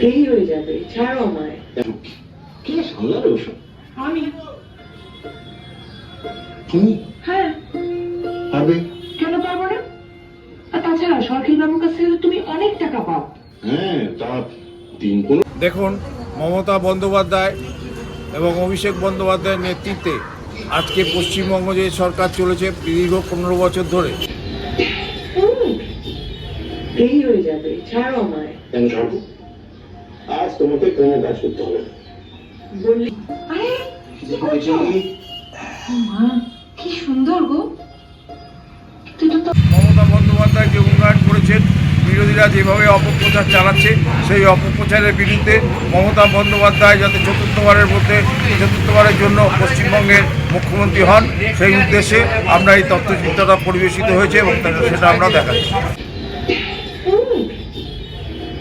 দেরি হয়ে যাবে ছাড়ো আমায়। কে সামলাবে ওসব আমি তুমি হ্যাঁ। পারবে? কেন পারব না? আর তাছাড়া সরকারি বাবুর কাছ থেকে তুমি অনেক টাকা পাও। হ্যাঁ তা দিন কোনো দেখুন মমতা বন্দ্যোপাধ্যায় এবং অভিষেক বন্দ্যোপাধ্যায়ের নেতৃত্বে আজকে পশ্চিমবঙ্গ যে সরকার চলেছে দীর্ঘ পনেরো বছর ধরে। দেরি হয়ে যাবে ছাড়ো আমায়। কেন ছাড়বো? আজ তোমাকে কোনো কাজ করতে হবে না। বললি? আরে কি করছ? মা কি সুন্দর গো। মমতা বন্দ্যোপাধ্যায় যে উন্নয়ন করেছেন বিরোধীরা যেভাবে অপপ্রচার চালাচ্ছে সেই অপপ্রচারের বিরুদ্ধে মমতা বন্দ্যোপাধ্যায় যাতে চতুর্থবারের মধ্যে চতুর্থবারের জন্য পশ্চিমবঙ্গের মুখ্যমন্ত্রী হন সেই উদ্দেশ্যে আমরা এই তথ্যচিত্রটা পরিবেশিত হয়েছে এবং সেটা আমরা দেখাচ্ছি।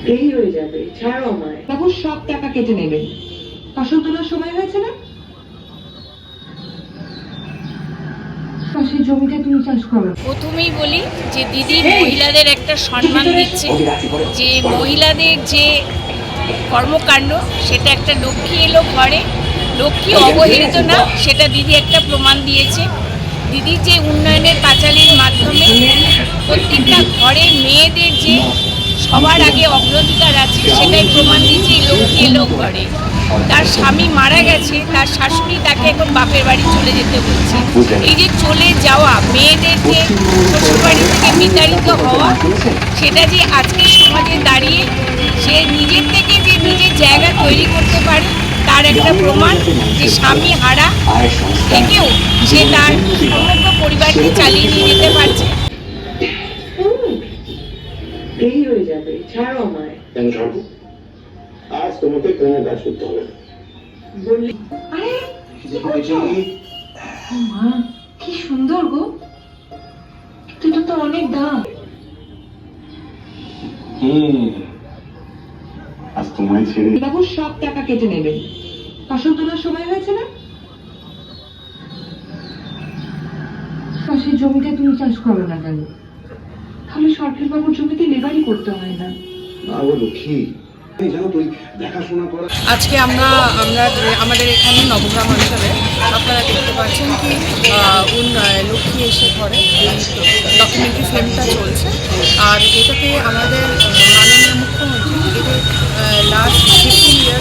দেরি হয়ে যাবে ছাড়ো আমায়। বাবু সব টাকা কেটে নেবেন ফসল তোলার সময় হয়েছে না? পাশের জমিতে তুমি চাষ করো। প্রথমেই বলি যে দিদি মহিলাদের একটা সম্মান দিচ্ছে। যে মহিলাদের যে কর্মকাণ্ড সেটা একটা লক্ষ্মী এলো ঘরে। লক্ষ্মী অবহেলিত না সেটা দিদি একটা প্রমাণ দিয়েছে। দিদি যে উন্নয়নের পাঁচালির মাধ্যমে প্রত্যেকটা ঘরে মেয়েদের যে সবার আগে অগ্রাধিকার আছে, সেটাই প্রমাণ দিয়েছে এই লোক লক্ষ্মী এলো ঘরে। তার স্বামী মারা গেছে, তার শাশুড়ি তাকে এখন বাপের বাড়ি চলে যেতে বলছে। এই যে চলে যাওয়া, মেয়েদের যে শ্বশুরবাড়ি থেকে বিতাড়িত হওয়া, সেটা যে আজকে সমাজে দাঁড়িয়ে সে নিজের থেকে যে নিজের জায়গা তৈরি করতে পারে, তার একটা প্রমাণ যে স্বামী হারা থেকেও সে তার সমগ্র পরিবারকে চালিয়ে নিয়ে যেতে পারছে। দেরি হয়ে যাবে ছাড়ো আমায়। কেন ছাড়বো? আজ তোমাকে কোনো কাজ করতে হবে না। বললি আরে কি করছ? মা কি সুন্দর গো। তুই তো অনেক দাম। হুম আজ তোমায় ছেড়ে বাবু সব টাকা কেটে নেবেন ফসল তোলার সময় হয়েছে না? পাশের জমিতে তুমি চাষ করো না কেন? তাহলে সরকারি বাবুর জমিতে লেবারই করতে হয় না। না ও লক্ষ্মী। এই জানো তুই দেখাশোনা করা আজকে আমরা আমরা আমাদের এখানে নবগ্রাম অঞ্চলে আপনারা দেখতে পাচ্ছেন কি লক্ষ্মী এসে ঘরে। ডকুমেন্টারি ফিল্মটা চলছে। আর এটাতে আমাদের মাননীয় মুখ্যমন্ত্রী এদের লাস্ট ফিফটিন ইয়ার্সে